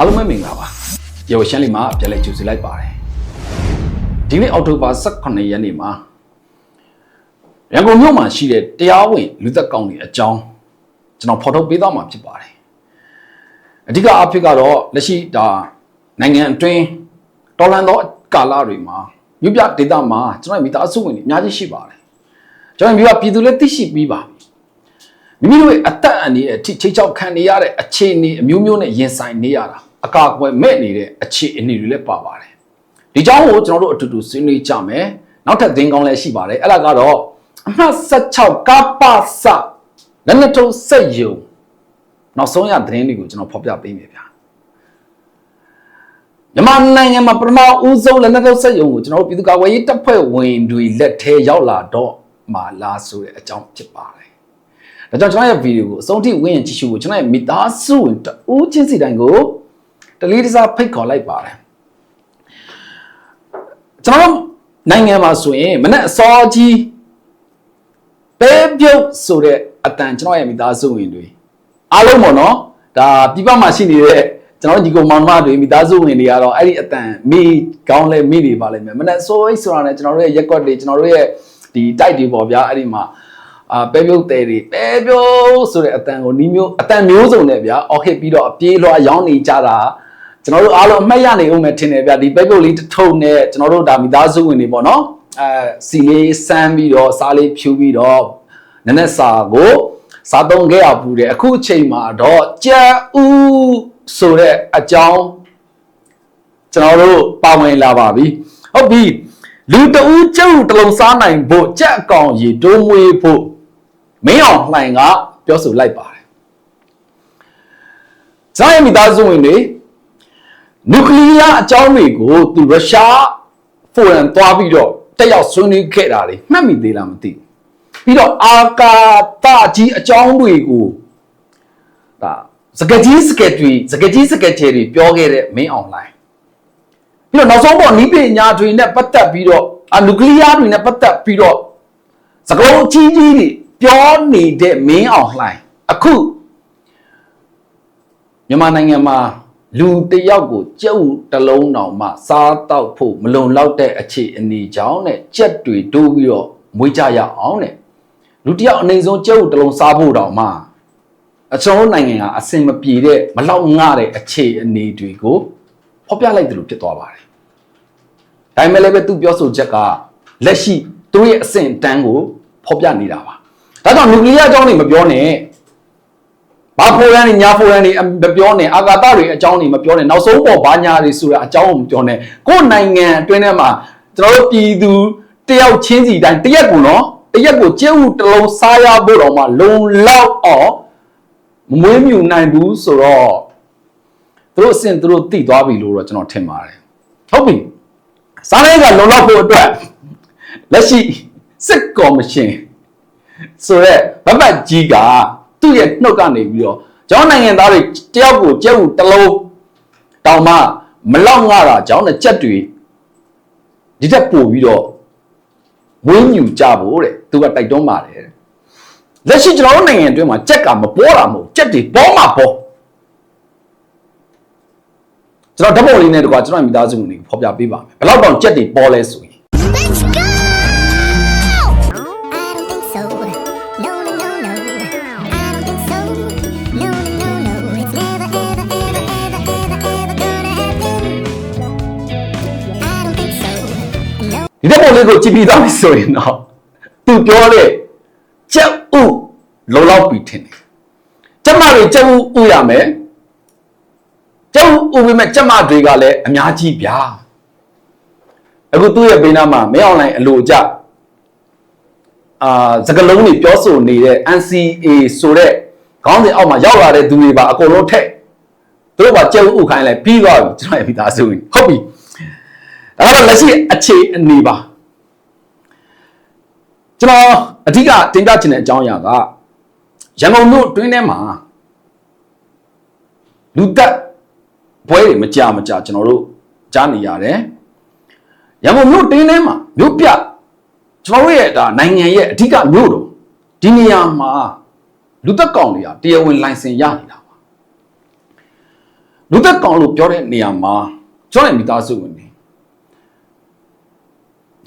အားလုံးပဲမင်္ဂလာပါရောရှမ်းလီမှာပြန်လဲကြိုဆိုလိုက်ပါတယ်ဒီနေ့အောက်တိုဘာ18ရက်နေ့မှာရန်ကုန်မြို့မှာရှိတဲ့တရားဝင်လူသက်ကောင်းတွေအကြောင်းကျွန်တော်ဖော်ထုတ်ပေးသွားမှာဖြစ်ပါတယ်အဓိကအဖြစ်ကတော့လက်ရှိဒါနိုင်ငံအတွင်းတော်လန်သောကာလတွေမှာမြို့ပြဒေသမှာကျွန်တော်မိသားစုဝင်တွေအများကြီးရှိပါတယ်ကျွန်တော်မြို့ပြည်သူလည်းသိရှိပြီးပါပြီမိမိတို့ရဲ့အသက်အန္တရာယ်အထိချိတ်ချောက်ခံနေရတဲ့အခြေအနေအမျိုးမျိုးနဲ့ရင်ဆိုင်နေရတာ အကာအကွယ်မဲ့နေတဲ့အခြေအနေတွေလည်းပါပါတယ်ဒီကြောင်းကိုကျွန်တော်တို့အတူတူဆွေးနွေးကြမယ်နောက်ထပ်သင်ကောင်းလည်းရှိပါတယ်အဲ့ဒါကတော့အမှတ်16ကပ္ပစလက်နက်ထုပ်စက်ယုံနောက်ဆုံးရသတင်းတွေကိုကျွန်တော်ဖော်ပြပေးမယ်ဗျာမြန်မာနိုင်ငံမှာပထမဦးဆုံးလက်နက်ထုပ်စက်ယုံကိုကျွန်တော်တို့ပြည်သူ့ကာကွယ်ရေးတပ်ဖွဲ့ဝင်တွေလက်ထဲရောက်လာတော့မှလာဆိုတဲ့အကြောင်းဖြစ်ပါတယ်ဒါကြောင့်ကျွန်တော်ရဲ့ဗီဒီယိုကိုအဆုံးထိဝင်ရင်ကြည့်ရှုဖို့ကျွန်တော်ရဲ့မိသားစုဝင်တဦးချင်းစီတိုင်းကို တလေးတစားဖိတ်ခေါ်လိုက်ပါတယ်ကျွန်တော်နိုင်ငံမှာဆိုရင်မနေ့အစောကြီးပဲပြုတ်ဆိုတဲ့အတန်ကျွန်တော်ရဲ့မိသားစုဝင်တွေအားလုံးပေါ့နော်ဒါပြပမှာရှိနေတဲ့ကျွန်တော်ညီကောင်မောင်နှမတွေမိသားစုဝင်တွေကတော့အဲ့ဒီအတန်မိကောင်းလဲမိတွေပါလိမ့်မယ်မနေ့ဆိုအိဆိုတာနဲ့ကျွန်တော်တို့ရဲ့ရက်ကွက်တွေကျွန်တော်တို့ရဲ့ဒီတိုက်တွေပေါ့ဗျာအဲ့ဒီမှာအာပဲပြုတ်တဲတွေပဲပြုတ်ဆိုတဲ့အတန်ကိုနီးမျိုးအတန်မျိုးစုံနဲ့ဗျာအော်ဟစ်ပြီးတော့အပြေးလွှာရောင်းနေကြတာ ကျွန်တော်တို့အားလုံးအမှတ်ရနေဦးမယ်ထင်တယ်ဗျာဒီပဲပြုတ်လေးတစ်ထုံနဲ့ကျွန်တော်တို့ဒါမိသားစုဝင်တွေပေါ့နော်အဲစီလေးစမ်းပြီးတော့စားလေးဖြူပြီးတော့နည်းနည်းစာကိုစားသုံးခဲ့ရပူတယ်အခုအချိန်မှာတော့ကြက်ဥဆိုတဲ့အကြောင်းကျွန်တော်တို့ပါဝင်လာပါပြီဟုတ်ပြီလူတဦးကျုပ်တလုံးစားနိုင်ဖို့ကြက်အကောင်ရေတိုးမွေးဖို့မင်းအောင်လှိုင်ကပြောဆိုလိုက်ပါတယ်။ဇာယမိသားစုဝင်တွေ နျူကလ িয়ার အကြောင်းတွေကိုသူရုရှားဖိုရန်သွားပြီးတော့တက်ရောက်ဆွေးနွေးခဲ့တာလေမှတ်မိသေးလားမသိဘူး။ပြီးတော့အာကာသကြီးအကြောင်းတွေကိုဒါစကကြီးစကတွေစကကြီးစကတွေတွေပြောခဲ့တဲ့မင်းအောင်လှိုင်ပြီးတော့နောက်ဆုံးပေါ်နီးပညာတွေနဲ့ပတ်သက်ပြီးတော့အနျူကလ িয়ার တွေနဲ့ပတ်သက်ပြီးတော့ စကလုံးအကြီးကြီးတွေပြောနေတဲ့မင်းအောင်လှိုင်အခုမြန်မာနိုင်ငံမှာ လူတစ်ယောက်ကိုကြက်ဥတစ်လုံးတောင်မှစားတော့ဖို့မလုံလောက်တဲ့အခြေအနေကြောင့်နဲ့ကြက်တွေတိုးပြီးတော့မွေးကြရအောင်တဲ့လူတစ်ယောက်အနေဆုံးကြက်ဥတစ်လုံးစားဖို့တောင်မှအကျွန်တော်နိုင်ငံကအစင်မပြေတဲ့မလောက်ငှတဲ့အခြေအနေတွေကိုဖော်ပြလိုက်တယ်လို့ဖြစ်သွားပါတယ်ဒါပေမဲ့လည်းပဲသူပြောဆိုချက်ကလက်ရှိသူရဲ့အဆင့်တန်းကိုဖော်ပြနေတာပါ။ဒါကြောင့်နျူကလ িয়ার အကြောင်းတွေမပြောနဲ့။ ဘာဖိုရန်တွေညာဖိုရန်တွေမပြောနဲ့အာကာသတွေအကြောင်းတွေမပြောနဲ့နောက်ဆုံးပေါ်ဘာညာတွေဆိုတာအကြောင်းကိုမပြောနဲ့ကိုယ်နိုင်ငံအတွင်းထဲမှာကျွန်တော်တို့ပြည်သူတယောက်ချင်းစီတိုင်းတရက်ကိုနော်တရက်ကိုကျဲဥတစ်လုံးစားရဖို့တော့မှလုံလောက်အောင်မမွေးမြူနိုင်ဘူးဆိုတော့သူတို့အဆင့်သူတို့သိသွားပြီလို့တော့ကျွန်တော်ထင်ပါတယ်။ဟုတ်ပြီ။စားရဲကလုံလောက်ဖို့အတွက်လက်ရှိစစ်ကော်မရှင်ဆိုရက်ဗတ်ပတ်ကြီးက သူ့ရဲ့နှုတ်ကနေပြီးတော့ကျောင်းနိုင်ငံသားတွေတယောက်ကိုကြက်ဥတစ်လုံးတောင်မှမလောက်ငှတာကျောင်းနဲ့ကြက်တွေဒီတက်ပို့ပြီးတော့ဝင်းညူကြဖို့တဲ့သူကတိုက်တွန်းပါတယ်တဲ့လက်ရှိကျွန်တော်တို့နိုင်ငံအတွင်းမှာကြက်ကမပေါ်တာမဟုတ်ကြက်တွေပေါ်မှာပေါ်ကျွန်တော်ဓာတ်ပုံလေးနဲ့တကွာကျွန်တော်မိသားစုဝင်တွေဖော်ပြပေးပါမယ်ဘယ်လောက်တောင်ကြက်တွေပေါ်လဲဆိုရင် ဒီတဲ့ပုံလေးကိုကြည့်ပြီးသားပြီဆိုရင်တော့သူပြောတဲ့ကြက်ဥလုံလောက်ပြီထင်တယ်ကျမတွေကြက်ဥဥရမယ်ကြက်ဥဥပြီးမဲ့ကျမတွေကလည်းအများကြီးဗျာအခုသူ့ရဲ့ဘေးနားမှာမင်းအွန်လိုင်းအလိုကြအာစကလုံးတွေပြောဆိုနေတဲ့ NCA ဆိုတဲ့ခေါင်းစဉ်အောက်မှာရောက်လာတဲ့သူတွေပါအကုန်လုံးထက်သူတို့ကကြက်ဥဥခိုင်းလိုက်ပြီးသွားပြီကျွန်တော်ရဲ့မိသားစုဝင်ဟုတ်ပြီ ဒါကတော့လက်ရှိအခြေအနေပါကျွန်တော်အဓိကတင်ပြချင်တဲ့အကြောင်းအရာကရန်ကုန်မြို့တွင်းထဲမှာလူသက်ပွဲတွေမကြမကြကျွန်တော်တို့ကြားနေရတယ်ရန်ကုန်မြို့တွင်းထဲမှာမြို့ပြကျွန်တော်တို့ရဲ့ဒါနိုင်ငံရဲ့အဓိကမြို့တော်ဒီနေရာမှာလူသက်ကောင်တွေကတရားဝင်လိုင်စင်ရနေတာပါလူသက်ကောင်လို့ပြောတဲ့နေရာမှာကျွန်တော်ရဲ့မိသားစုဝင်တွေ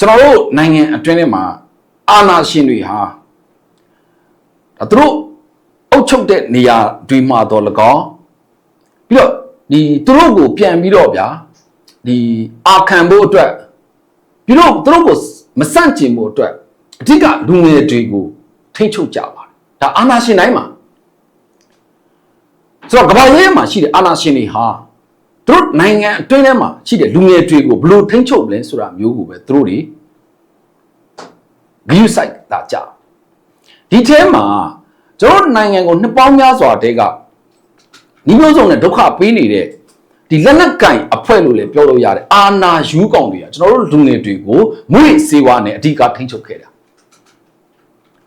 ကျွန်တော်တို့နိုင်ငံအတွင်းထဲမှာအာဏာရှင်တွေဟာဒါသူတို့အုပ်ချုပ်တဲ့နေရာတွေမှာတော့၎င်းပြီးတော့ဒီသူတို့ကိုပြန်ပြီးတော့ဗျာဒီအာခံဖို့အတွက်ပြီးတော့သူတို့ကိုမဆန့်ကျင်ဖို့အတွက်အဓိကလူငယ်တွေကိုထိန်းချုပ်ကြပါတယ်ဒါအာဏာရှင်တိုင်းမှာဆိုတော့ကမ္ဘာရေးမှာရှိတဲ့အာဏာရှင်တွေဟာ သူတို့နိုင်ငံအတွင်းထဲမှာရှိတဲ့လူငယ်တွေကိုဘယ်လိုထိန်းချုပ်လဲဆိုတာမျိုးကိုပဲသူတို့တွေဂရုစိုက်တာကြဒီထဲမှာကျွန်တော်တို့နိုင်ငံကိုနှစ်ပေါင်းများစွာတည်းကဒီမျိုးစုံနဲ့ဒုက္ခပေးနေတဲ့ဒီလက်နက်ကင်အဖွဲ့လို့လည်းပြောလို့ရတယ်အာနာယူကောင်တွေကကျွန်တော်တို့လူငယ်တွေကိုမွေးစေဝါနဲ့အဓိကထိန်းချုပ်ခဲ့တာ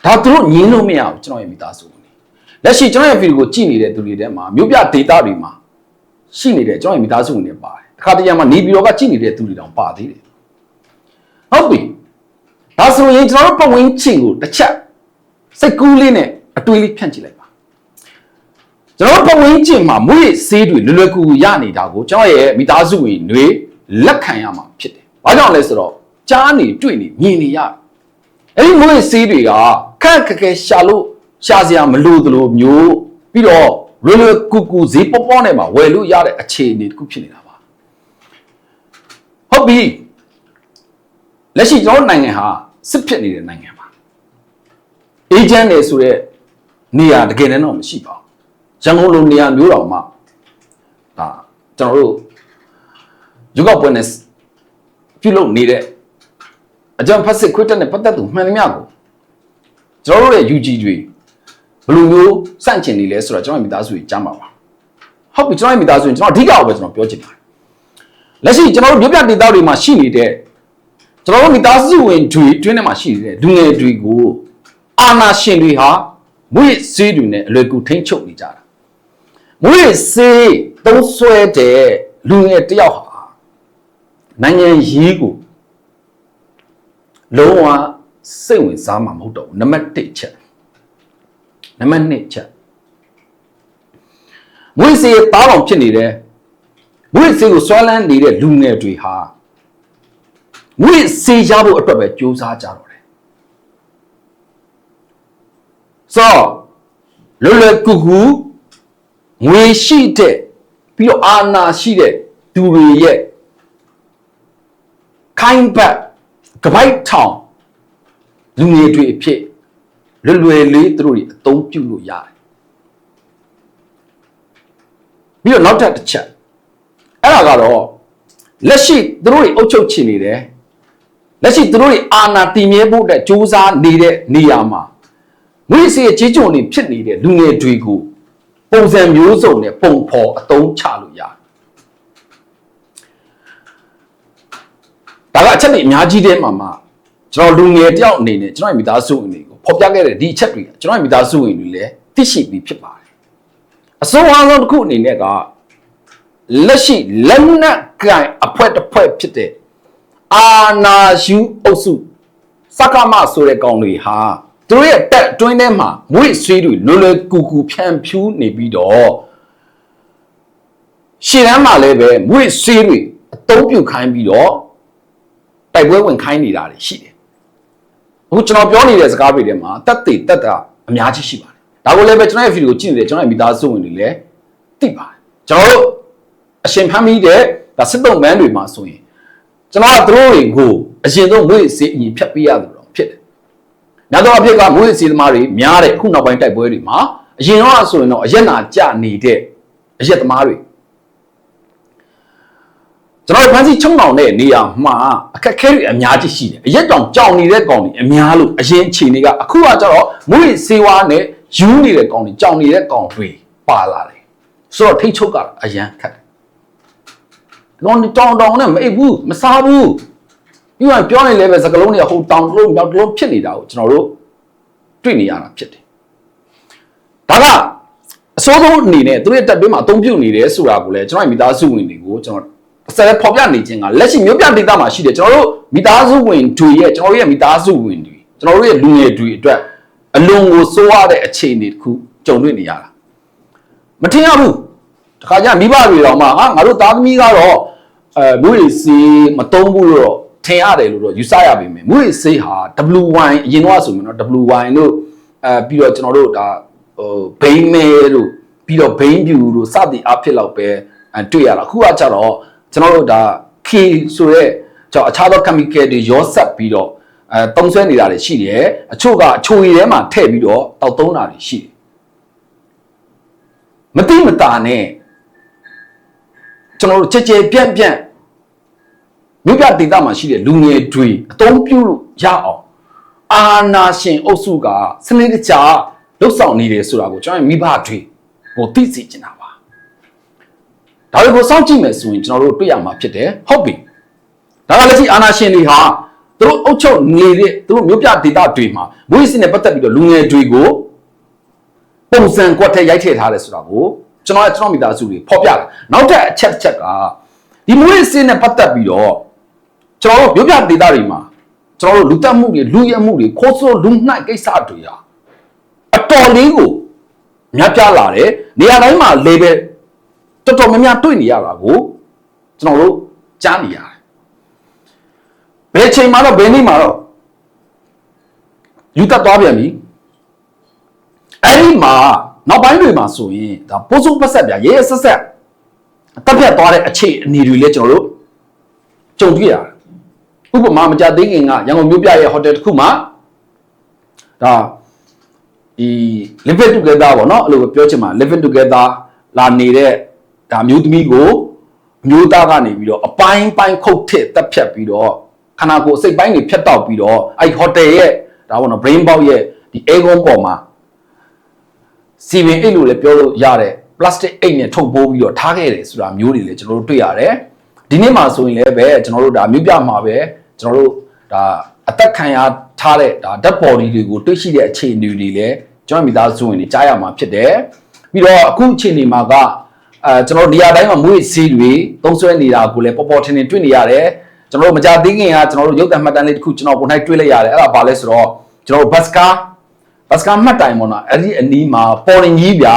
ဒါသူတို့ညင်းလို့မရဘူးကျွန်တော်ရဲ့မိသားစုဝင်တွေလက်ရှိကျွန်တော်ရဲ့ဗီဒီယိုကိုကြည့်နေတဲ့သူတွေထဲမှာမြို့ပြဒေတာတွေမှာ ရှိနေတဲ့ကျွန်တော်ရဲ့မိသားစုဝင်တွေပါတယ်တစ်ခါတရံမှာနေပြည်တော်ကကြည့်နေတဲ့သူတွေတောင်ပါသေးတယ်ဟုတ်ပြီဒါဆိုရင်ကျွန်တော်တို့ပတ်ဝန်းကျင်ကိုတစ်ချက်စိတ်ကူးလေးနဲ့အတွေးလေးဖြန့်ကြည့်လိုက်ပါကျွန်တော်တို့ပတ်ဝန်းကျင်မှာမွေးဆေးတွေလွယ်လွယ်ကူကူရနေတာကိုကျွန်တော်ရဲ့မိသားစုဝင်တွေလက်ခံရမှာဖြစ်တယ်။ဘာကြောင့်လဲဆိုတော့ကြားနေတွေ့နေမြင်နေရတယ်။အဲဒီမွေးဆေးတွေကခက်ခက်ခဲရှာလို့ရှာစရာမလိုသလိုမျိုးပြီးတော့ လွယ်လွယ်ကူကူဈေးပေါပေါနဲ့မှာဝယ်လို့ရတဲ့အခြေအနေတစ်ခုဖြစ်နေတာပါ။ဟုတ်ပြီ။လက်ရှိကျွန်တော်တို့နိုင်ငံဟာစစ်ဖြစ်နေတဲ့နိုင်ငံပါ။အေဂျင့်တွေဆိုတဲ့နေရာတကယ်တမ်းတော့မရှိပါဘူး။ရန်ကုန်လိုနေရာမျိုးတော်မှာဒါကျွန်တော်တို့ရုပ်ောက်ပွဲနဲ့ပြုလုပ်နေတဲ့အကြောင်းဖတ်စစ်ခွတ်တက်နဲ့ပတ်သက်သူမှန်သမျှကိုကျွန်တော်တို့ရဲ့ UG တွေ ဘယ်လိုမျိုးစန့်ကျင်နေလဲဆိုတော့ကျွန်တော်မိသားစုကြီးကြားမှာပါဟုတ်ပြီကျွန်တော်မိသားစုရင်ကျွန်တော်အဓိကအောင်ပဲကျွန်တော်ပြောချင်ပါတယ်လက်ရှိကျွန်တော်တို့မြို့ပြဒေသတွေမှာရှိနေတဲ့ကျွန်တော်တို့မိသားစုဝင်တွေတွင်းထဲမှာရှိနေတဲ့လူငယ်တွေကိုအာနာရှင်တွေဟာမွေးစေးတွေနဲ့အလွယ်ကူထိန်းချုပ်နေကြတာမွေးစေးသုံးဆွဲတဲ့လူငယ်တယောက်ဟာနိုင်ငံရေးကိုလုံးဝစိတ်ဝင်စားမှာမဟုတ်တော့ဘူးနံပါတ်1ချက် နံပါတ်2ချက်မွေးစေးတားအောင်ဖြစ်နေတယ်မွေးစေးကိုဆွဲလန်းနေတဲ့လူငယ်တွေဟာမွေးစေးရဖို့အတွက်ပဲကြိုးစားကြတော့တယ်ဆိုတော့လွယ်လွယ်ကူကူငွေရှိတဲ့ပြီးတော့အာဏာရှိတဲ့သူတွေရဲ့ခိုင်းဘက်ကပိုက်ထောင်လူငယ်တွေအဖြစ် လွယ်လွယ်လေးသူတို့တွေအသုံးပြုလို့ရတယ်ပြီးတော့နောက်ထပ်တစ်ချက်အဲ့ဒါကတော့လက်ရှိသူတို့တွေအုပ်ချုပ်ချင်နေတယ်လက်ရှိသူတို့တွေအာဏာတည်မြဲဖို့အတွက်စူးစမ်းနေတဲ့နေရာမှာငွေစီရဲ့ကြီးကျုံနေဖြစ်နေတဲ့လူငယ်တွေကိုပုံစံမျိုးစုံနဲ့ပုံဖော်အသုံးချလို့ရတယ်ဒါကအချက်တွေအများကြီးတဲ့မှာမှာကျွန်တော်လူငယ်တယောက်အနေနဲ့ကျွန်တော်ရဲ့မိသားစုဝင်တွေကို ဖော်ပြခဲ့တဲ့ဒီအချက်တွေကကျွန်တော်ရဲ့မိသားစုဝင်တွေလည်းသိရှိပြီးဖြစ်ပါတယ်အစိုးရဆုံးတစ်ခုအနေနဲ့ကလက်ရှိလက်နက်ကင်အဖွဲ့တစ်ဖွဲ့ဖြစ်တဲ့အာနာယူအုပ်စုစကမဆိုတဲ့ကောင်တွေဟာသူတို့ရဲ့တက်အတွင်းထဲမှာမွေ့ဆွေးတွေလွယ်လွယ်ကူကူဖြန့်ဖြူးနေပြီးတော့ရှေ့တန်းမှာလည်းပဲမွေ့ဆွေးတွေအသုံးပြုခိုင်းပြီးတော့တိုက်ပွဲဝင်ခိုင်းနေတာတွေရှိတယ် အခုကျွန်တော်ပြောနေတဲ့စကားတွေထဲမှာတက်သေးတက်တာအများကြီးရှိပါတယ်ဒါကိုလည်းပဲကျွန်တော်ရဲ့ဗီဒီယိုကြည့်နေတယ်ကျွန်တော်ရဲ့မိသားစုဝင်တွေလည်းသိပါတယ်ကျွန်တော်တို့အရှင်ဖမ်းမိတဲ့ဒါစစ်တုံးမန်းတွေမှာဆိုရင်ကျွန်တော်ကသူတို့တွေကိုအရင်ဆုံးမွေးစေအရင်ဖြတ်ပေးရတယ်တော့ဖြစ်တယ်နောက်တော့အဖြစ်ကမွေးစေသမားတွေများတဲ့အခုနောက်ပိုင်းတိုက်ပွဲတွေမှာအရင်တော့ဆိုရင်တော့အရက်နာကြနေတဲ့အရက်သမားတွေ ကျွန်တော်ဖန်စီချုံအောင်တဲ့နေရာမှာအခက်အခဲတွေအများကြီးရှိတယ်အရက်တောင်ကြောင်နေတဲ့ကောင်တွေအများလို့အရင်အခြေအနေကအခုကကျတော့မွေးစေဝါနဲ့ယူနေတဲ့ကောင်တွေကြောင်နေတဲ့ကောင်တွေပါလာတယ်ဆိုတော့ထိတ်ချုပ်ကအရန်ခက်တယ်လောင်းတောင်တောင်နဲ့မအိပ်ဘူးမစားဘူးပြီးမှပြောနေလဲပဲစကလုံးတွေကဟိုတောင်တစ်လုံးမြောက်တစ်လုံးဖြစ်နေတာကိုကျွန်တော်တို့တွေ့နေရတာဖြစ်တယ်ဒါကအစိုးဆုံးအနေနဲ့သူတို့ရဲ့တက်တွင်းမှာအသုံးပြုနေတယ်ဆိုတာကိုလည်းကျွန်တော်ရဲ့မိသားစုဝင်တွေကိုကျွန်တော် ဆက်ဖော်ပြနေခြင်းကလက်ရှိမြို့ပြဒေသမှာရှိတယ်ကျွန်တော်တို့မိသားစုဝင်တွေရဲ့ကျွန်တော်တို့ရဲ့မိသားစုဝင်တွေကျွန်တော်တို့ရဲ့လူငယ်တွေအတွက်အလွန်ကိုစိုးရတဲ့အခြေအနေတစ်ခုကြုံတွေ့နေရတာမထင်ရဘူးတခါကျမိဘတွေတော့မှဟာငါတို့သားသမီးကတော့အဲမွေးစီမတုံးဘူးလို့တော့ထင်ရတယ်လို့တော့ယူဆရပါမယ်မွေးစေးဟာ WY အရင်တော့ဆိုရင်တော့ WY တို့အဲပြီးတော့ကျွန်တော်တို့ဒါဟိုဘိန်းမဲတို့ပြီးတော့ဘိန်းပြူတို့စသည်အဖြစ်လောက်ပဲအဲတွေ့ရတာအခုကကျတော့ ကျွန်တော်တို့ဒါ K ဆိုရဲကျွန်တော်အခြားသော chemical တွေရောစပ်ပြီးတော့အဲတုံးဆွဲနေတာတွေရှိတယ်အချို့ကအချိုရည်ထဲမှာထည့်ပြီးတော့တောက်သုံးတာတွေရှိတယ်မတိမတာနဲ့ကျွန်တော်တို့ကြဲကြဲပြန့်ပြန့်မြို့ပြဒေသမှာရှိတဲ့လူငယ်တွေအသုံးပြုလို့ရအောင်အာနာရှင်အုပ်စုကစနစ်တကျလှုပ်ဆောင်နေတယ်ဆိုတာကိုကျွန်တော်မိဘတွေကိုသိစေချင်တာပါ ဒါတွေကိုစောင့်ကြည့်မယ်ဆိုရင်ကျွန်တော်တို့တွေ့ရမှာဖြစ်တယ်ဟုတ်ပြီဒါကလည်းရှိအာနာရှင်တွေဟာသူတို့အုပ်ချုပ်နေတဲ့သူတို့မြို့ပြဒေသတွေမှာမွေးစစ်နဲ့ပတ်သက်ပြီးတော့လူငယ်တွေကိုပုံစံကွက်ထဲရိုက်ထည့်ထားတယ်ဆိုတာကိုကျွန်တော်ရဲ့ကျွန်တော်မိသားစုတွေဖော်ပြတယ်နောက်ထပ်အချက်တစ်ချက်ကဒီမွေးစစ်နဲ့ပတ်သက်ပြီးတော့ကျွန်တော်တို့မြို့ပြဒေသတွေမှာကျွန်တော်တို့လူတက်မှုတွေလူရဲမှုတွေခိုးဆိုးလူနှိုက်ကိစ္စတွေဟာအတော်လေးကိုများပြားလာတယ်နေရာတိုင်းမှာ label တော်တော်များများတွေ့နေရတာကိုကျွန်တော်တို့ကြားနေရတယ်ဘယ်ချိန်မှာတော့ဘယ်နေ့မှာတော့ယူတက်သွားပြန်ပြီအဲ့ဒီမှာနောက်ပိုင်းတွေမှာဆိုရင်ဒါပိုးစိုးပတ်ဆက်ပြရဲရဲဆက်ဆက်တက်ပြတ်သွားတဲ့အခြေအနေတွေလည်းကျွန်တော်တို့ကြုံတွေ့ရတယ်ဥပမာမကြသေးခင်ကရန်ကုန်မြို့ပြရဲ့ဟိုတယ်တစ်ခုမှာဒါဒီ living together ပေါ့နော်အဲ့လိုပဲပြောချင်ပါ living together လာနေတဲ့ ဒါမျိုးသမီးကိုအမျိုးသားကနေပြီးတော့အပိုင်းပိုင်းခုတ်ထစ်တက်ဖြတ်ပြီးတော့ခန္ဓာကိုယ်အစိတ်ပိုင်းတွေဖြတ်တောက်ပြီးတော့အဲ့ဟိုတယ်ရဲ့ဒါပေါ့နော် brain box ရဲ့ဒီ aircon ပေါ်မှာစီပင်အိတ်လို့လည်းပြောလို့ရတယ် plastic အိတ်နဲ့ထုတ်ပိုးပြီးတော့ထားခဲ့တယ်ဆိုတာမျိုးတွေလည်းကျွန်တော်တို့တွေ့ရတယ်ဒီနေ့မှာဆိုရင်လည်းပဲကျွန်တော်တို့ဒါမြို့ပြမှာပဲကျွန်တော်တို့ဒါအသက်ခံရထားတဲ့ဒါ dead body တွေကိုတွေ့ရှိတဲ့အခြေအနေတွေလည်းကျွန်တော်မိသားစုဝင်တွေကြားရမှာဖြစ်တယ်ပြီးတော့အခုအခြေအနေမှာက အဲကျွန်တော်တို့နေရာတိုင်းမှာမွေးစီးတွေသုံးဆွဲနေတာကိုလည်းပေါ်ပေါ်ထင်ထင်တွေ့နေရတယ်ကျွန်တော်တို့မကြသေးခင်ကကျွန်တော်တို့ရုပ်သံမှတ်တမ်းလေးတစ်ခုကျွန်တော်ကိုယ်၌တွေ့လိုက်ရတယ်အဲ့ဒါဘာလဲဆိုတော့ကျွန်တော်တို့ဘတ်စကာဘတ်စကာမှတ်တိုင်ပေါ့နော်အဲ့ဒီအနီးမှာပေါ်ရင်ကြီးဗျာ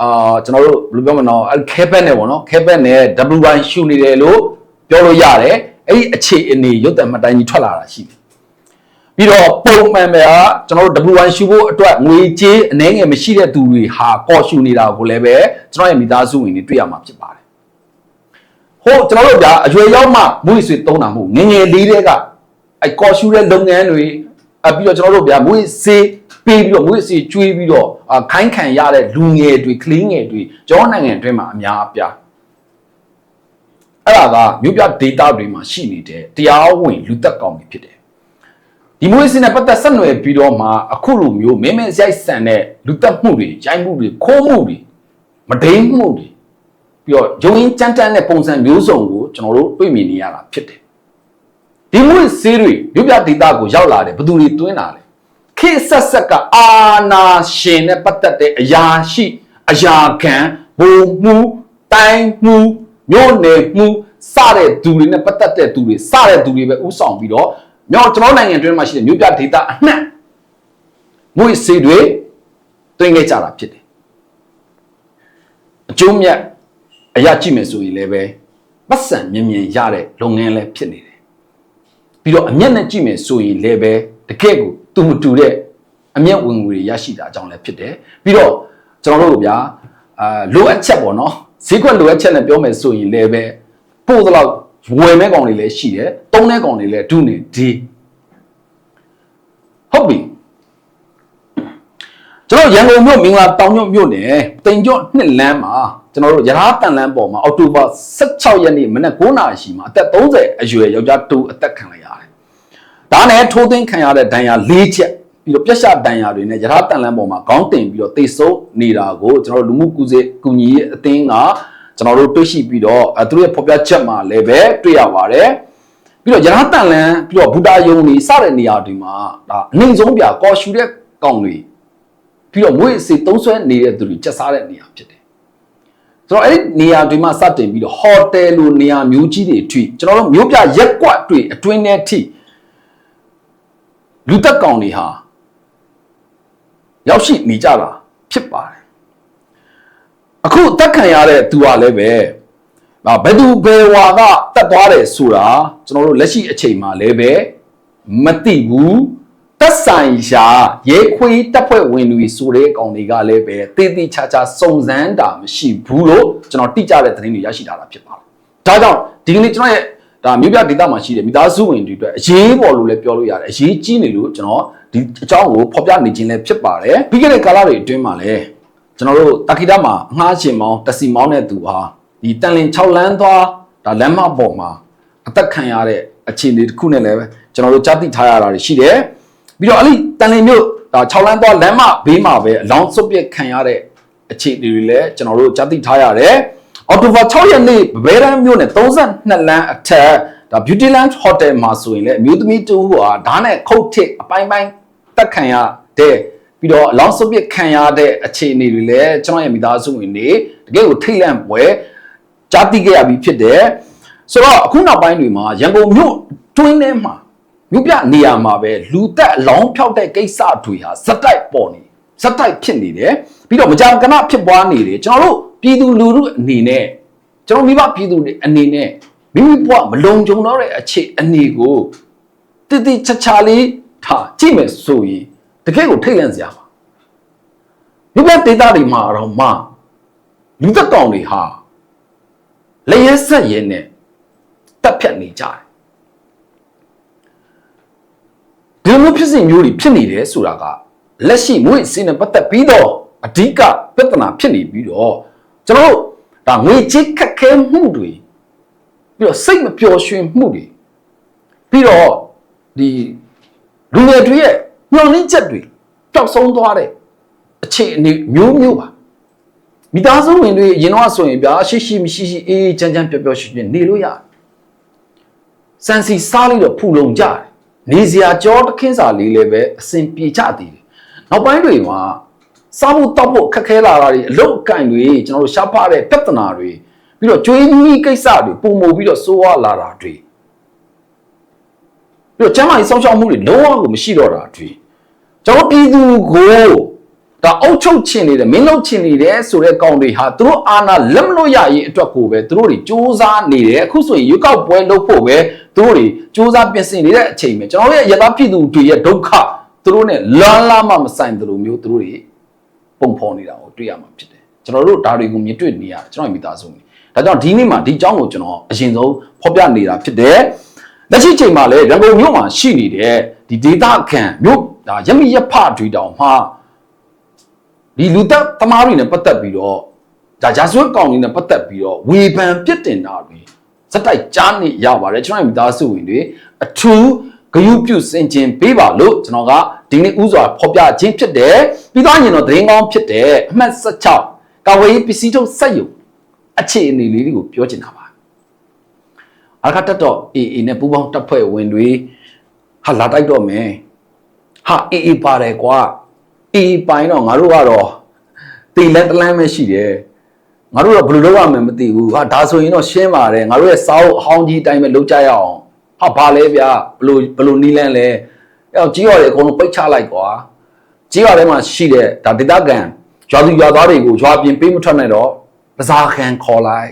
အာကျွန်တော်တို့ဘယ်လိုပြောမလဲနော်အဲ့ခဲပက်နဲ့ပေါ့နော်ခဲပက်နဲ့ W1 ရှူနေတယ်လို့ပြောလို့ရတယ်အဲ့ဒီအခြေအနေရုပ်သံမှတ်တိုင်ကြီးထွက်လာတာရှိတယ် ပြီးတော့ပုံမှန်ပဲကကျွန်တော်တို့ W1 ရှူဖို့အတွက်ငွေကြေးအနည်းငယ်မရှိတဲ့သူတွေဟာကော်ရှူနေတာကိုလည်းပဲကျွန်တော်ရဲ့မိသားစုဝင်တွေတွေ့ရမှာဖြစ်ပါတယ်ဟိုကျွန်တော်တို့ဗျာအရွယ်ရောက်မှမွေးဆွေသုံးတာမဟုတ်ငယ်ငယ်လေးတဲ့ကအဲ့ကော်ရှူတဲ့လုပ်ငန်းတွေအပြီးတော့ကျွန်တော်တို့ဗျာမွေးစေးပေးပြီးတော့မွေးစေးကျွေးပြီးတော့အခိုင်းခံရတဲ့လူငယ်တွေကလေးငယ်တွေကျောင်းနိုင်ငံအတွင်းမှာအများအပြားအဲ့ဒါကမြို့ပြ data တွေမှာရှိနေတဲ့တရားဝင်လူသက်ကောင်တွေဖြစ်တယ် ဒီမွေးစင်းနဲ့ပတ်သက်ဆက်နွယ်ပြီးတော့မှအခုလိုမျိုးမင်းမဲရိုက်ဆန်တဲ့လူသက်မှုတွေရိုက်မှုတွေခိုးမှုတွေမဒိန်းမှုတွေပြီးတော့ဂျုံရင်းကြမ်းတမ်းတဲ့ပုံစံမျိုးစုံကိုကျွန်တော်တို့တွေ့မြင်နေရတာဖြစ်တယ်ဒီမွေးဆေးတွေမြို့ပြဒေသကိုရောက်လာတယ်ဘယ်သူတွေတွင်းလာလဲခေတ်ဆက်ဆက်ကအာနာရှင်နဲ့ပတ်သက်တဲ့အရာရှိအရာခံဘုံမှုတိုင်းမှုမြို့နယ်မှုစတဲ့သူတွေနဲ့ပတ်သက်တဲ့သူတွေစတဲ့သူတွေပဲဥဆောင်ပြီးတော့ မြောက်ကျွန်တော်နိုင်ငံတွင်းမှာရှိတဲ့မြို့ပြဒေသအနှံ့မွေးဆေးတွေတွင်းခဲ့ကြတာဖြစ်တယ်အကျိုးမြတ်အရာကြည့်မယ်ဆိုရင်လည်းပဲပတ်စံမြင်မြင်ရတဲ့လုပ်ငန်းလည်းဖြစ်နေတယ်ပြီးတော့အမျက်နဲ့ကြည့်မယ်ဆိုရင်လည်းပဲတကယ့်ကိုသူမတူတဲ့အမျက်ဝင်ငွေတွေရရှိတာအကြောင်းလည်းဖြစ်တယ်ပြီးတော့ကျွန်တော်တို့ဗျာအာလိုအပ်ချက်ပေါ့နော်ဈေးကွက်လိုအပ်ချက်နဲ့ပြောမယ်ဆိုရင်လည်းပဲပို့တော့ ဝယ်မဲ့ကောင်တွေလည်းရှိတယ်တုံးတဲ့ကောင်တွေလည်းဒုနေဒီဟုတ်ပြီကျွန်တော်ရန်ကုန်မြို့မင်္ဂလာတောင်ညွန့်မြို့နယ်တိမ်ကျော့နှစ်လမ်းမှာကျွန်တော်တို့ရထားတန်လန်းပေါ်မှာအောက်တိုဘာ16ရက်နေ့မနက်9:00နာရီမှာအသက်30အရွယ်ယောက်ျားတူအသက်ခံလိုက်ရတယ်။ဒါနဲ့ထိုးသိမ်းခံရတဲ့ဒဏ်ရာ၄ချက်ပြီးတော့ပြက်ရှဒဏ်ရာတွေနဲ့ရထားတန်လန်းပေါ်မှာခေါင်းတင်ပြီးတော့တိတ်ဆုံးနေတာကိုကျွန်တော်တို့လူမှုကူစေကူညီရေးအသင်းက ကျွန်တော်တို့တွေ့ရှိပြီးတော့အဲသူတို့ရဲ့ဖော်ပြချက်မှာလည်းပဲတွေ့ရပါတယ်။ပြီးတော့ရထားတန်လန်းပြီးတော့ဘူတာယုံတွေစတဲ့နေရာတွေမှာဒါအနှိမ်ဆုံးပြကော်ရှူတဲ့ကောင်တွေပြီးတော့မွေးစေသုံးဆွဲနေတဲ့သူတွေချက်စားတဲ့နေရာဖြစ်တယ်။ဆိုတော့အဲ့ဒီနေရာတွေမှာစတင်ပြီးတော့ဟိုတယ်လိုနေရာမျိုးကြီးတွေထွေကျွန်တော်တို့မျိုးပြရက်ကွက်တွေအတွင်းထဲထိလူတက်ကောင်တွေဟာရောက်ရှိနေကြတာဖြစ်ပါတယ် အခုတက်ခံရတဲ့သူကလည်းပဲအာဘယ်သူဘယ်ဝါကတက်သွားတယ်ဆိုတာကျွန်တော်တို့လက်ရှိအချိန်မှာလည်းပဲမသိဘူးတက်ဆိုင်ရာရဲခွေးတပ်ဖွဲ့ဝင်တွေဆိုတဲ့ကောင်တွေကလည်းပဲတေးသေးချာချာစုံစမ်းတာမရှိဘူးလို့ကျွန်တော်တိကျတဲ့သတင်းတွေရရှိထားတာဖြစ်ပါတယ်ဒါကြောင့်ဒီကနေ့ကျွန်တော်ရဲ့ဒါမြို့ပြဒေသမှာရှိတဲ့မိသားစုဝင်တွေအတွက်အရေးပေါ်လို့လည်းပြောလို့ရတယ်အရေးကြီးနေလို့ကျွန်တော်ဒီအကြောင်းကိုဖော်ပြနေခြင်းလည်းဖြစ်ပါတယ်ပြီးခဲ့တဲ့ကာလတွေအတွင်းမှာလည်း ကျွန်တော်တို့တာခိတမှာအငှားရှင်မောင်းတစီမောင်းတဲ့သူဟာဒီတန်လင်6လမ်းသွားဒါလမ်းမပေါ်မှာအသက်ခံရတဲ့အခြေအနေတစ်ခုနဲ့လည်းပဲကျွန်တော်တို့ကြားသိထားရတာတွေရှိတယ်ပြီးတော့အဲ့ဒီတန်လင်မြို့ဒါ6လမ်းသွားလမ်းမဘေးမှာပဲအလောင်းစုပ်ပြက်ခံရတဲ့အခြေအနေတွေလည်းကျွန်တော်တို့ကြားသိထားရတယ်အော်တိုဘာ6ရက်နေ့ဗဘဲရန်မြို့နယ်32လမ်းအထက်ဒါ Beautyland Hotel မှာဆိုရင်လည်းအမျိုးသမီးတူဟာဓာတ်နဲ့ခုတ်ထစ်အပိုင်းပိုင်းတက်ခံရတဲ့ ပြီးတော့အလောင်းစုပ်ပြက်ခံရတဲ့အခြေအနေတွေလည်းကျွန်တော်ရဲ့မိသားစုဝင်တွေတကယ်ကိုထိတ်လန့်ပွဲကြားသိခဲ့ရပြီဖြစ်တယ်ဆိုတော့အခုနောက်ပိုင်းတွေမှာရန်ကုန်မြို့တွင်းထဲမှာမြို့ပြနေရာမှာပဲလူသက်အလောင်းဖြောက်တဲ့ကိစ္စတွေဟာဇက်တိုက်ပေါ်နေဇက်တိုက်ဖြစ်နေတယ်ပြီးတော့မကြာခဏဖြစ်ပွားနေတယ်ကျွန်တော်တို့ပြည်သူလူထုအနေနဲ့ကျွန်တော်မိဘပြည်သူတွေအနေနဲ့မိမိဘဝမလုံခြုံတော့တဲ့အခြေအနေကိုတည်တည်ချာချာလေးထားကြည့်မယ်ဆိုရင် တကယ်ကိုထိတ်လန့်စရာပါမြို့ပြဒေသတွေမှာတော့မှလူသက်ကောင်တွေဟာလျက်ဆက်ရဲနဲ့တက်ဖြတ်နေကြတယ်ဒီလိုမျိုးဖြစ်စဉ်မျိုးတွေဖြစ်နေတယ်ဆိုတာကလက်ရှိမွေးစင်းနဲ့ပတ်သက်ပြီးတော့အဓိကပြဿနာဖြစ်နေပြီးတော့ကျွန်တော်တို့ဒါငွေကြေးခက်ခဲမှုတွေပြီးတော့စိတ်မပျော်ရွှင်မှုတွေပြီးတော့ဒီလူငယ်တွေရဲ့ ညှော်နှင်းချက်တွေပျောက်ဆုံးသွားတဲ့အခြေအနေမျိုးမျိုးပါမိသားစုဝင်တွေရင်တော့ဆိုရင်ဗျာရှိရှိမရှိရှိအေးအေးချမ်းချမ်းပျော်ပျော်ရွှင်ရွှင်နေလို့ရတယ်စံစီစားလိုက်တော့ဖူလုံကြတယ်နေစရာကြောတခင်းစာလေးလည်းပဲအစဉ်ပြေကြသေးတယ်နောက်ပိုင်းတွေမှာစားဖို့တောက်ဖို့ခက်ခဲလာတာတွေအလုတ်အကန့်တွေကျွန်တော်တို့ရှားဖားတဲ့ပြဿနာတွေပြီးတော့ကျွေးမီးကိစ္စတွေပုံမူပြီးတော့စိုးဝါလာတာတွေ ပြီးတော့ကျမ်းမာရေးစောင့်ရှောက်မှုတွေလုံးဝကိုမရှိတော့တာတွေကျွန်တော်ပြည်သူကိုဒါအုပ်ချုပ်ချင်နေတယ်မင်းလုပ်ချင်နေတယ်ဆိုတဲ့ကောင်တွေဟာသူတို့အာဏာလက်မလို့ရရင်အတွက်ကိုပဲသူတို့တွေစ조사နေတယ်အခုဆိုရင်ရွေးကောက်ပွဲလုပ်ဖို့ပဲသူတို့တွေစ조사ပြင်ဆင်နေတဲ့အချိန်ပဲကျွန်တော်တို့ရဲ့ရသပြည်သူတွေရဲ့ဒုက္ခသူတို့ ਨੇ လာလာမှမဆိုင်တယ်လို့မျိုးသူတို့တွေပုံဖော်နေတာကိုတွေ့ရမှာဖြစ်တယ်ကျွန်တော်တို့ဒါတွေကိုမြင်တွေ့နေရတယ်ကျွန်တော်မိသားစုနေဒါကြောင့်ဒီနေ့မှာဒီအကြောင်းကိုကျွန်တော်အရင်ဆုံးဖော်ပြနေတာဖြစ်တယ် လက်ရှိချိန်မှာလည်းရန်ကုန်မြို့မှာရှိနေတဲ့ဒီဒေတာခံမြို့ဒါရမီရဖတွေတောင်မှာဒီလူသက်သမားတွေနဲ့ပတ်သက်ပြီးတော့ဒါဂျာဆွဲကောင်တွေနဲ့ပတ်သက်ပြီးတော့ဝေဖန်ပြစ်တင်တာတွေစက်တိုက်ကြားနေရပါတယ်ကျွန်တော်မိသားစုဝင်တွေအထူးဂယုပြုစင်ကျင်ပေးပါလို့ကျွန်တော်ကဒီနေ့ဥစွာဖော်ပြခြင်းဖြစ်တယ်ပြီးတော့ရင်တော့သတင်းကောင်းဖြစ်တယ်အမှတ်16ကာဝေးပစ္စည်းထုတ်စက်ယုံအခြေအနေလေးတွေကိုပြောချင်တာပါ အခါတက်တော့ AA နဲ့ပူးပေါင်းတပ်ဖွဲ့ဝင်တွေဟာလာတိုက်တော့မယ်ဟာ AA ပါတယ်ကွာ AA ပိုင်းတော့ငါတို့ကတော့တီလက်တလန်းပဲရှိတယ်ငါတို့တော့ဘယ်လိုလုပ်ရမလဲမသိဘူးဟာဒါဆိုရင်တော့ရှင်းပါတယ်ငါတို့ရဲ့စာအုပ်အဟောင်းကြီးအတိုင်းပဲလုပ်ကြရအောင်ဟာဘာလဲဗျာဘယ်လိုဘယ်လိုနီးလန်းလဲအဲ့တော့ကြီးရတယ်အကုန်လုံးပိတ်ချလိုက်ကွာကြီးရထဲမှာရှိတဲ့ဒါဒေတာကန်ရွာသူရွာသားတွေကိုရွာပြင်ပေးမထွက်နိုင်တော့ပဇာခံခေါ်လိုက်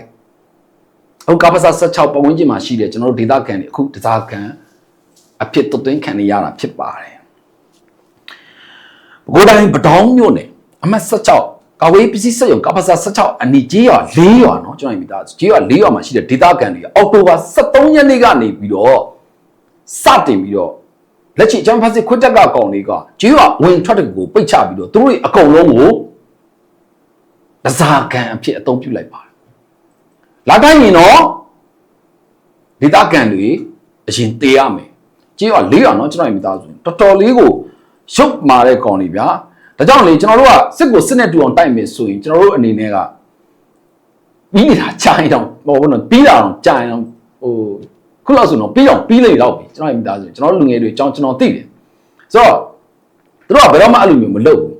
ဟိုကပ္ပစာ16ပတ်ဝန်းကျင်မှာရှိတယ်ကျွန်တော်တို့ဒေသခံတွေအခုတစားခံအဖြစ်သွတ်သွင်းခံနေရတာဖြစ်ပါတယ်။ဘကိုတိုင်းပဒေါင်းမြို့နယ်အမှတ်16ကာဝေးပစ္စည်းစက်ရုံကပ္ပစာ16အနီကြီးရွာ၄ရွာနော်ကျွန်တော်မိသားစုကြီးရွာ၄ရွာမှာရှိတဲ့ဒေသခံတွေအောက်တိုဘာ23ရက်နေ့ကနေပြီးတော့စတင်ပြီးတော့လက်ရှိအချမ်းဖတ်စစ်ခွတ်တက်ကကောင်တွေကကြီးရွာဝင်ထွက်တဲ့ကိုပိတ်ချပြီးတော့သူတို့အကုန်လုံးကိုတစားခံအဖြစ်အသုံးပြုလိုက်ပါတယ် လာတိုင်းရင်တော့ဒေတာကန်တွေအရင်တေးရမယ်ကြေးရလေးရနော်ကျွန်တော်ရဲ့မိသားစုတော်တော်လေးကိုရုပ်မာတဲ့ကောင်တွေဗျာဒါကြောင့်လေကျွန်တော်တို့ကစစ်ကိုစစ်နဲ့တူအောင်တိုက်မယ်ဆိုရင်ကျွန်တော်တို့အနေနဲ့ကပြီးနေတာကြာရင်တော့ဟောဘုန်းတော်ပြီးတာတော့ကြာရင်တော့ဟိုခုလောက်ဆိုတော့ပြီးအောင်ပြီးလေတော့ပြီကျွန်တော်ရဲ့မိသားစုကျွန်တော်လူငယ်တွေအကြောင်းကျွန်တော်သိတယ်ဆိုတော့သူတို့ကဘယ်တော့မှအဲ့လိုမျိုးမလုပ်ဘူး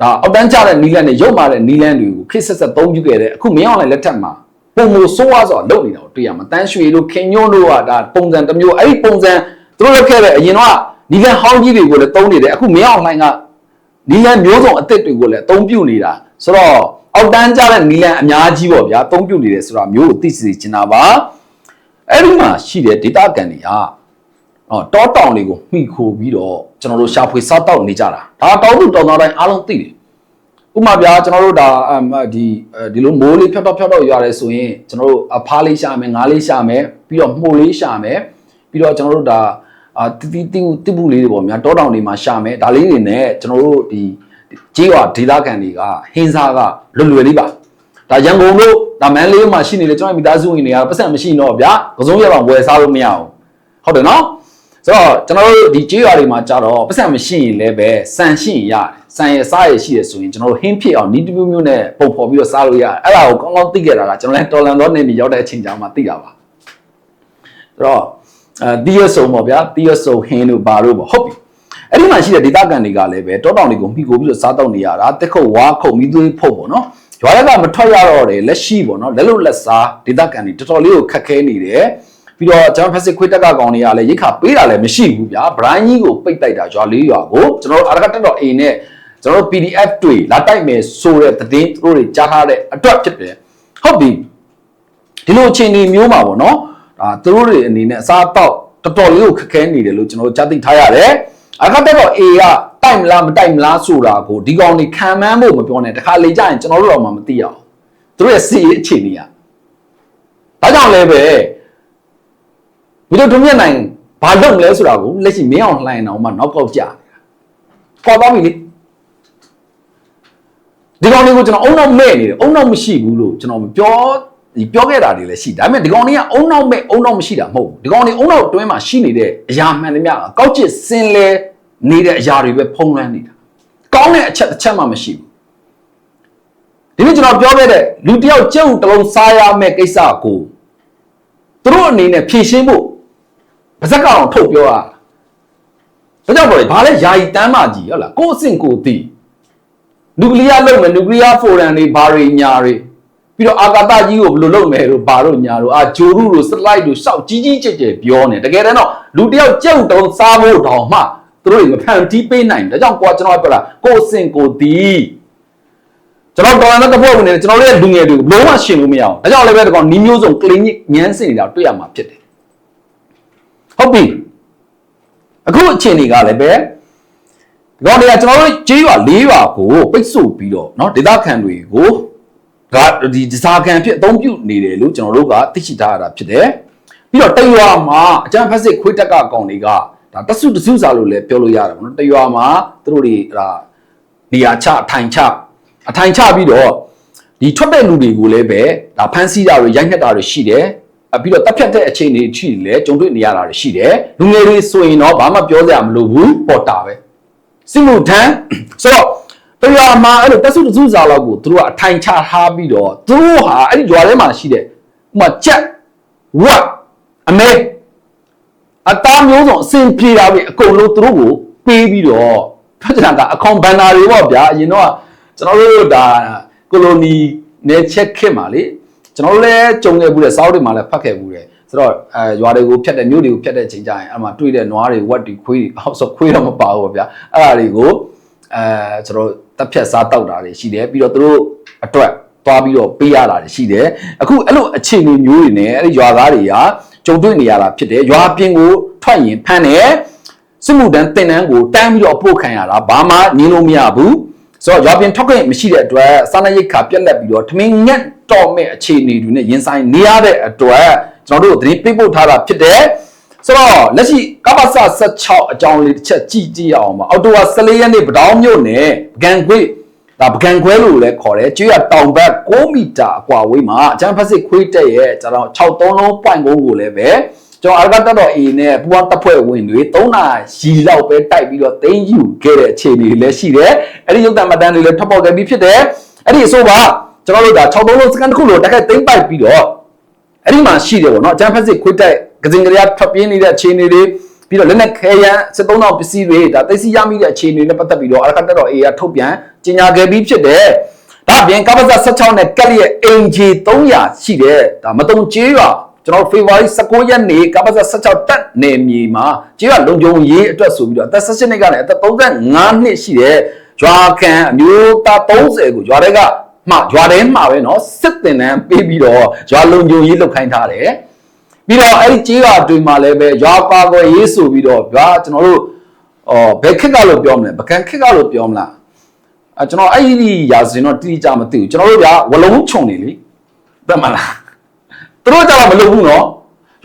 ဒါအောက်တန်းကျတဲ့နီလန်နဲ့ရုပ်မာတဲ့နီလန်တွေကိုခစ်ဆက်ဆက်သုံးပြုခဲ့တဲ့အခုမင်းအောင်လည်းလက်ထက်မှာ ပုံမဆိုးဝါးဆိုတော့လုပ်နေတာကိုတွေ့ရမှာတန်းရွှေတို့ခင်ညွန့်တို့ကဒါပုံစံတစ်မျိုးအဲ့ဒီပုံစံသူတို့လုပ်ခဲ့တဲ့အရင်တော့နီလန်းဟောင်းကြီးတွေကိုလည်းသုံးနေတယ်အခုမင်းအောင်လှိုင်ကနီလန်းမျိုးစုံအစ်စ်တွေကိုလည်းအသုံးပြုနေတာဆိုတော့အောက်တန်းကြတဲ့နီလန်အများကြီးပေါ့ဗျာအသုံးပြုနေတယ်ဆိုတာမျိုးကိုသိစေချင်တာပါအဲ့ဒီမှာရှိတဲ့ data ကန်တွေကဟောတောတောင်တွေကိုမှီခိုပြီးတော့ကျွန်တော်တို့ရှာဖွေစားတောက်နေကြတာဒါတောင်းသူတောင်းတောင်းတိုင်းအားလုံးသိတယ် ဥပမာဗျာကျွန်တော်တို့ဒါအမ်ဒီဒီလိုမိုးလေးဖြတ်တော့ဖြတ်တော့ရတယ်ဆိုရင်ကျွန်တော်တို့အဖားလေးရှာမယ်ငါးလေးရှာမယ်ပြီးတော့မှုလေးရှာမယ်ပြီးတော့ကျွန်တော်တို့ဒါအာတီတီတီတိပုလေးတွေပေါ့များတောတောင်တွေမှာရှာမယ်ဒါလေးတွေနဲ့ကျွန်တော်တို့ဒီကြေးရွာဒေသခံတွေကဟင်းစားကလွယ်လွယ်လေးပါဒါရန်ကုန်တို့ဒါမန်းလေးမှာရှိနေလေကျွန်တော်မိသားစုဝင်တွေကပတ်စံမရှိတော့ဗျာကစုံရအောင်ဝယ်စားလို့မရအောင်ဟုတ်တယ်နော်ဆိုတော့ကျွန်တော်တို့ဒီကြေးရွာတွေမှာကြတော့ပတ်စံမရှိရင်လည်းပဲစံရှိရင်ရတယ် စံရစားရရှိရဆိုရင်ကျွန်တော်တို့ဟင်းဖြစ်အောင်နီးတမျိုးမျိုးနဲ့ပုံဖော်ပြီးတော့စားလို့ရတယ်အဲ့ဒါကိုကောင်းကောင်းသိခဲ့တာကကျွန်တော်လည်းတော်လန်တော့နေနေရောက်တဲ့အချိန်ကြာမှသိတာပါဆိုတော့အဲတီးရဆုံပေါ့ဗျာတီးရဆုံဟင်းတို့ဘာတို့ပေါ့ဟုတ်ပြီအဲ့ဒီမှာရှိတဲ့ဒေသခံတွေကလည်းပဲတောတောင်တွေကိုမှီကိုပြီးတော့စားတော့နေရတာတက်ခုတ်ဝါခုတ်မိသွေးဖုတ်ပေါ့နော်ရွာရက်ကမထွက်ရတော့တယ်လက်ရှိပေါ့နော်လက်လို့လက်စားဒေသခံတွေတော်တော်လေးကိုခက်ခဲနေတယ်ပြီးတော့ကျွန်တော်ဖက်စစ်ခွေးတက်ကကောင်တွေကလည်းရိတ်ခါပေးတာလည်းမရှိဘူးဗျာဗရိုင်းကြီးကိုပိတ်တိုက်တာရွာလေးရွာကိုကျွန်တော်တို့အရကတက်တော့အိမ်နဲ့ ကျွန်တော်တို့ PDF တွေလာတိုက်မယ်ဆိုတဲ့သတင်းသူတို့တွေကြားထားတဲ့အတွက်ဖြစ်တယ်ဟုတ်ပြီဒီလိုအခြေအနေမျိုးမှာပေါ့နော်ဒါသူတို့တွေအနေနဲ့အစားအသောက်တော်တော်လေးကိုခက်ခဲနေတယ်လို့ကျွန်တော်တို့ကြားသိထားရတယ်အရကတက်တော့ A ကတိုက်မလားမတိုက်မလားဆိုတာကိုဒီကောင်တွေခံမှန်းဖို့မပြောနဲ့တခါလေကြာရင်ကျွန်တော်တို့တော့မှမသိအောင်သူတို့ရဲ့စီရေးအခြေအနေကဒါကြောင့်လည်းပဲဒီလိုထုံးမြတ်နိုင်ဘာလုပ်မလဲဆိုတာကိုလက်ရှိမင်းအောင်လှိုင်းအောင်မှနောက်ပေါက်ကြတယ်ပေါ်သွားပြီလေ ဒီကောင်လေးကိုကျွန်တော်အုံနောက်မဲ့နေတယ်အုံနောက်မရှိဘူးလို့ကျွန်တော်မပြောဒီပြောခဲ့တာတွေလည်းရှိဒါပေမဲ့ဒီကောင်လေးကအုံနောက်မဲ့အုံနောက်မရှိတာမဟုတ်ဘူးဒီကောင်လေးအုံနောက်အတွင်းမှာရှိနေတဲ့အရာမှန်သမျှကကောက်ချစ်စင်လဲနေတဲ့အရာတွေပဲဖုံးလွှမ်းနေတာကောင်းတဲ့အချက်တစ်ချက်မှမရှိဘူးဒီနေ့ကျွန်တော်ပြောခဲ့တဲ့လူတစ်ယောက်ကြက်ဥတစ်လုံးစားရမယ့်ကိစ္စကိုသူတို့အနေနဲ့ဖြည့်ရှင်းဖို့ပါဇက်ကောင်ထုတ်ပြောရတာဒါကြောင့်ပေါ့လေဘာလဲယာယီတမ်းမကြီးဟုတ်လားကိုယ့်အဆင့်ကိုယ်သိ နျူကလ িয়ার လုပ်မယ်နျူကလ িয়ার ဖိုရမ်တွေဘာတွေညာတွေပြီးတော့အာကာသကြီးကိုဘယ်လိုလုပ်မယ်တို့ဘာတို့ညာတို့အာဂျိုရုတို့စလိုက်တို့ရှောက်ကြီးကြီးကျယ်ကျယ်ပြောနေတကယ်တမ်းတော့လူတစ်ယောက်ကြက်ဥတုံးစားဖို့တောင်မှသူတို့တွေမဖန်တီးပေးနိုင်ဘူးဒါကြောင့်ကိုကကျွန်တော်ပြောတာကိုယ့်အဆင့်ကိုယ်သိကျွန်တော်တော်ရတဲ့တပွဲဝင်နေတယ်ကျွန်တော်တို့ရဲ့လူငယ်တွေကိုလုံးဝရှင်လို့မရအောင်ဒါကြောင့်လည်းပဲဒီကောင်နီးမျိုးစုံကလင်းညညမ်းစင်နေတာတွေ့ရမှာဖြစ်တယ်ဟုတ်ပြီအခုအခြေအနေကလည်းပဲ ဒီကောင်တွေကကျွန်တော်တို့ကြေးရွာ၄ရွာကိုပိတ်ဆို့ပြီးတော့เนาะဒေသခံတွေကိုကဒီဒီစာခံဖြစ်အသုံးပြုနေတယ်လို့ကျွန်တော်တို့ကသိရှိထားရတာဖြစ်တယ်ပြီးတော့တရွာမှာအကြံဖက်စစ်ခွေးတက်ကကောင်တွေကဒါတဆုတဆုစာလို့လည်းပြောလို့ရတယ်ဗောနော်တရွာမှာသူတို့တွေဒါနေရာချအထိုင်ချအထိုင်ချပြီးတော့ဒီထွက်တဲ့လူတွေကိုလည်းပဲဒါဖမ်းဆီးတာတွေရိုက်နှက်တာတွေရှိတယ်အပြီးတော့တပ်ဖြတ်တဲ့အခြေအနေရှိတယ်လေကြုံတွေ့နေရတာတွေရှိတယ်လူငယ်တွေဆိုရင်တော့ဘာမှပြောစရာမလိုဘူးပေါ်တာပဲ စစ်မှုထမ်းဆိုတော့တရွာမှာအဲ့လိုတဆုတဆုစာလောက်ကိုသူတို့ကအထိုင်ချထားပြီးတော့သူတို့ဟာအဲ့ဒီရွာထဲမှာရှိတဲ့ဥပမာကြက်ဝက်အမဲအသားမျိုးစုံအစင်ပြေတာပဲအကုန်လုံးသူတို့ကိုပေးပြီးတော့ဖက်ချန်ကအခေါင်ဘန်နာတွေပေါ့ဗျာအရင်တော့ကျွန်တော်တို့ဒါကိုလိုနီနယ်ချက်ခစ်မှာလေကျွန်တော်တို့လည်းကြုံခဲ့ဘူးတဲ့စောက်တွေမှာလည်းဖတ်ခဲ့ဘူးတဲ့ ဆိုတော့အဲရွာတွေကိုဖြတ်တဲ့မြို့တွေကိုဖြတ်တဲ့အချိန်ကျရင်အဲ့မှာတွေ့တဲ့နွားတွေဝက်တွေခွေးတွေအောက်ဆိုခွေးတော့မပါဘူးပေါ့ဗျာအဲ့ဒါတွေကိုအဲကျွန်တော်တက်ဖြတ်စားတောက်တာတွေရှိတယ်ပြီးတော့သူတို့အတွက်သွားပြီးတော့ပေးရတာတွေရှိတယ်အခုအဲ့လိုအခြေအနေမျိုးတွေနဲ့အဲ့ဒီရွာသားတွေကကြုံတွေ့နေရတာဖြစ်တယ်ရွာပြင်ကိုထွက်ရင်ဖမ်းတယ်စစ်မှုတန်းတင်တန်းကိုတန်းပြီးတော့ပို့ခံရတာဘာမှငင်းလို့မရဘူးဆိုတော့ရွာပြင်ထောက်ခွင့်မရှိတဲ့အတွက်စာနာရိတ်ခါပြက်လက်ပြီးတော့ထမင်းငက်တော်မဲ့အခြေအနေတွေနဲ့ရင်ဆိုင်နေရတဲ့အတွက် ကျွန်တော်တို့သတင်းပေးပို့ထားတာဖြစ်တယ်ဆိုတော့လက်ရှိကပ္ပစ16အကြောင်းလေးတစ်ချက်ကြည့်ကြည့်ရအောင်ပါအော်တိုဝါ14ရက်နေ့ပတောင်းမြို့နယ်ပကံခွေဒါပကံခွဲလို့လည်းခေါ်တယ်ကျွေးရတောင်ဘက်6မီတာအကွာဝေးမှာအချမ်းဖက်စစ်ခွေးတက်ရဲ့ကျွန်တော်63လုံး point ကိုလည်းပဲကျွန်တော်အရကတက်တော် A နဲ့ပူပေါင်းတပ်ဖွဲ့ဝင်တွေ3နာရီလောက်ပဲတိုက်ပြီးတော့တင်းယူခဲ့တဲ့အခြေအနေတွေလည်းရှိတယ်အဲ့ဒီရုပ်သံမှတ်တမ်းတွေလည်းထပ်ပေါ်ခဲ့ပြီးဖြစ်တယ်အဲ့ဒီအဆိုပါကျွန်တော်တို့ဒါ63လုံးစကန်တစ်ခုလို့တက်ခိုက်သိမ့်ပိုက်ပြီးတော့ အဲ့ဒီမှာရှိတယ်ပေါ့နော်အချမ်းဖက်စစ်ခွေးတက်ကစင်ကလေးထွက်ပြေးနေတဲ့အခြေအနေတွေပြီးတော့လက်နက်ခဲယမ်းစစ်သုံးတော်ပစ္စည်းတွေဒါသိသိရမိတဲ့အခြေအနေနဲ့ပတ်သက်ပြီးတော့အရကတက်တော် A ကထုတ်ပြန်ကြေညာခဲ့ပြီးဖြစ်တယ်ဒါအပြင်ကပ္ပဇ16နဲ့ကက်လျက်အင်ဂျီ300ရှိတယ်ဒါမတုံကျေးရွာကျွန်တော်ဖေဖော်ဝါရီ19ရက်နေ့ကပ္ပဇ16တက်နေမြေမှာကျေးရွာလုံခြုံရေးအတွက်ဆိုပြီးတော့အသက်16နှစ်ကနေအသက်35နှစ်ရှိတဲ့ရွာခံအမျိုးသား30ကိုရွာတွေက မှရွာထဲမှာပဲเนาะစစ်တင်တန်းပေးပြီးတော့ရွာလုံခြုံရေးလုပ်ခိုင်းထားတယ်ပြီးတော့အဲ့ဒီကြေးရွာတွေမှာလည်းပဲရွာပါကွယ်ရေးဆိုပြီးတော့ဗျာကျွန်တော်တို့အော်ဘယ်ခက်ကလို့ပြောမလဲပကံခက်ကလို့ပြောမလားအဲကျွန်တော်အဲ့ဒီရာဇဝင်တော့တိတိကျမသိဘူးကျွန်တော်တို့ဗျာဝလုံးခြုံနေလေပြတ်မလားသူတို့ကြတော့မလုပ်ဘူးเนาะ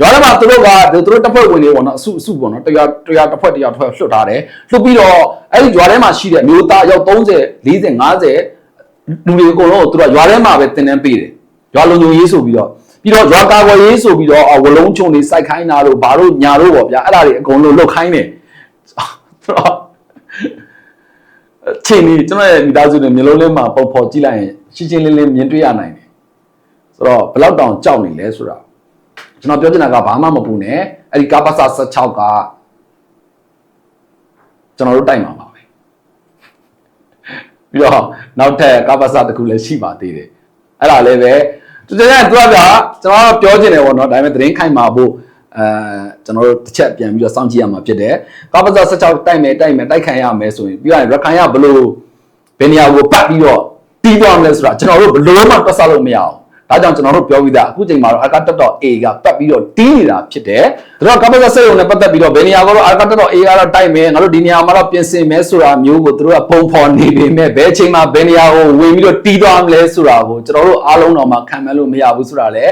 ရွာထဲမှာသူတို့ကသူတို့တပ်ဖွဲ့ဝင်တွေပေါ့နော်အစုအစုပေါ့နော်တရားတရားတစ်ဖွဲ့တရားတစ်ဖွဲ့လွှတ်ထားတယ်လွှတ်ပြီးတော့အဲ့ဒီရွာထဲမှာရှိတဲ့အမျိုးသားရောက်30 40 50 လူတွေအကုန်လုံးကိုသူတို့ကရွာထဲမှာပဲတင်တန်းပေးတယ်ရွာလုံခြုံရေးဆိုပြီးတော့ပြီးတော့ရွာကာကွယ်ရေးဆိုပြီးတော့ဝလုံးချုံတွေစိုက်ခိုင်းတာတို့ဘာတို့ညာတို့ပေါ့ဗျာအဲ့ဒါတွေအကုန်လုံးလုတ်ခိုင်းတယ်ဆိုတော့အချိန်ကြီးကျွန်တော်ရဲ့မိသားစုတွေမျိုးလုံးလေးမှာပုံဖော်ကြည့်လိုက်ရင်ရှင်းရှင်းလင်းလင်းမြင်တွေ့ရနိုင်တယ်ဆိုတော့ဘယ်လောက်တောင်ကြောက်နေလဲဆိုတာကျွန်တော်ပြောချင်တာကဘာမှမပူနဲ့အဲ့ဒီကာပါစာ16ကကျွန်တော်တို့တိုက်မှာပါ ပဲပြီးတော့နောက်ထပ်ကာပါစာတစ်ခုလည်းရှိပါသေးတယ်အဲ့ဒါလည်းပဲသူတကယ်သူကဗျာကျွန်တော်ပြောချင်တယ်ပေါ့နော်ဒါပေမဲ့သတင်းခိုင်မာဖို့အဲကျွန်တော်တို့တစ်ချက်ပြန်ပြီးတော့စောင့်ကြည့်ရမှာဖြစ်တယ်ကာပါစာ16တိုက်မယ်တိုက်မယ်တိုက်ခံရမယ်ဆိုရင်ပြီးရင်ရခိုင်ရဘလို့ဘယ်နေရာကိုပတ်ပြီးတော့တီးသွားမလဲဆိုတာကျွန်တော်တို့ဘလို့မှတွက်ဆလို့မရအောင် ဒါကြောင့်ကျွန်တော်တို့ပြောပြီးသားအခုချိန်မှာတော့အကတက်တော့ A ကပတ်ပြီးတော့တီးနေတာဖြစ်တယ်ဒါတော့ကပ္ပစစိတ်ုံနဲ့ပတ်သက်ပြီးတော့ဘယ်နေရာကတော့အကတက်တော့ A ကတော့တိုက်မယ်ငါတို့ဒီနေရာမှာတော့ပြင်ဆင်မယ်ဆိုတာမျိုးကိုသူတို့ကပုံဖော်နေပေမဲ့ဘယ်ချိန်မှာဘယ်နေရာကိုဝင်ပြီးတော့တီးသွားမလဲဆိုတာကိုကျွန်တော်တို့အားလုံးတော့မှခံမှန်းလို့မရဘူးဆိုတာလေ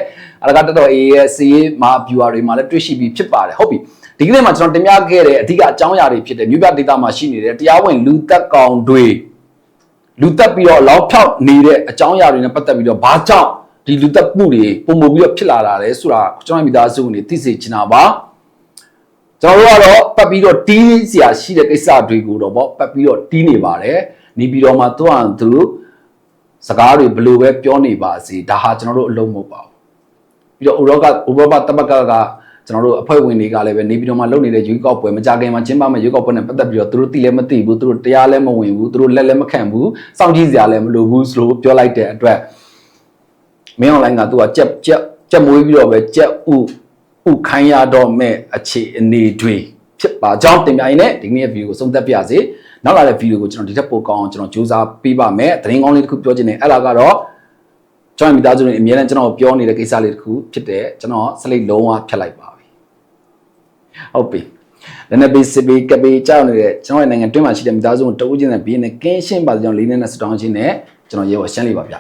အကတက်တော့ A ရဲ့စီးရေးမှာ viewer တွေမှာလည်းတွေ့ရှိပြီးဖြစ်ပါတယ်ဟုတ်ပြီဒီကနေ့မှာကျွန်တော်တင်ပြခဲ့တဲ့အဓိကအကြောင်းအရာတွေဖြစ်တဲ့မြို့ပြဒေသမှာရှိနေတဲ့တရားဝင်လူသက်ကောင်တွေလူသက်ပြီးတော့လောက်ဖြောက်နေတဲ့အကြောင်းအရာတွေနဲ့ပတ်သက်ပြီးတော့ဘာကြောင့် ဒီလူသက်မှုတွေပုံမပြီးတော့ဖြစ်လာတာလဲဆိုတာကျွန်တော်မိသားစုကနေသိစေချင်တာပါကျွန်တော်တို့ကတော့ပတ်ပြီးတော့တီးစရာရှိတဲ့ကိစ္စတွေကိုတော့ပေါ့ပတ်ပြီးတော့တီးနေပါတယ်နေပြီးတော့မှသူ့အောင်သူစကားတွေဘလို့ပဲပြောနေပါစေဒါဟာကျွန်တော်တို့အလုံးမဟုတ်ပါဘူးပြီးတော့ဥရောကဥရောပတမကကကျွန်တော်တို့အဖွဲ့ဝင်တွေကလည်းပဲနေပြီးတော့မှလုပ်နေတဲ့ရွေးကောက်ပွဲမကြခင်မှာကျင်းပမယ့်ရွေးကောက်ပွဲနဲ့ပတ်သက်ပြီးတော့သူတို့သိလည်းမသိဘူးသူတို့တရားလည်းမဝင်ဘူးသူတို့လက်လည်းမခံဘူးစောင့်ကြည့်စရာလည်းမလိုဘူးဆိုလို့ပြောလိုက်တဲ့အတွက် မင်းအွန်လိုင်းကသူကကြက်ကြက်ကြက်မွေးပြီးတော့ပဲကြက်ဥဥခိုင်းရတော့မဲ့အခြေအနေတွေဖြစ်ပါကြောင်းတင်ပြရင်းနဲ့ဒီနေ့ဗီဒီယိုကိုဆုံးသက်ပြရစေနောက်လာတဲ့ဗီဒီယိုကိုကျွန်တော်ဒီထက်ပိုကောင်းအောင်ကျွန်တော်စူးစမ်းပေးပါမယ်သတင်းကောင်းလေးတစ်ခုပြောချင်တယ်အဲ့ဒါကတော့ကျွန်တော်မိသားစုတွေအများနဲ့ကျွန်တော်ပြောနေတဲ့ကိစ္စလေးတစ်ခုဖြစ်တဲ့ကျွန်တော်စလိတ်လုံးဝဖြတ်လိုက်ပါပြီဟုတ်ပြီလည်းနဲ့ဘေးစဘေးကဘေးကြောက်နေတဲ့ကျွန်တော်ရဲ့နိုင်ငံတွင်းမှာရှိတဲ့မိသားစုကိုတဦးချင်းနဲ့ဘေးနဲ့ကင်းရှင်းပါစေကြောင်းလေးနဲ့စတောင်းချင်းနဲ့ကျွန်တော်ရေဝရှင်းလေးပါဗျ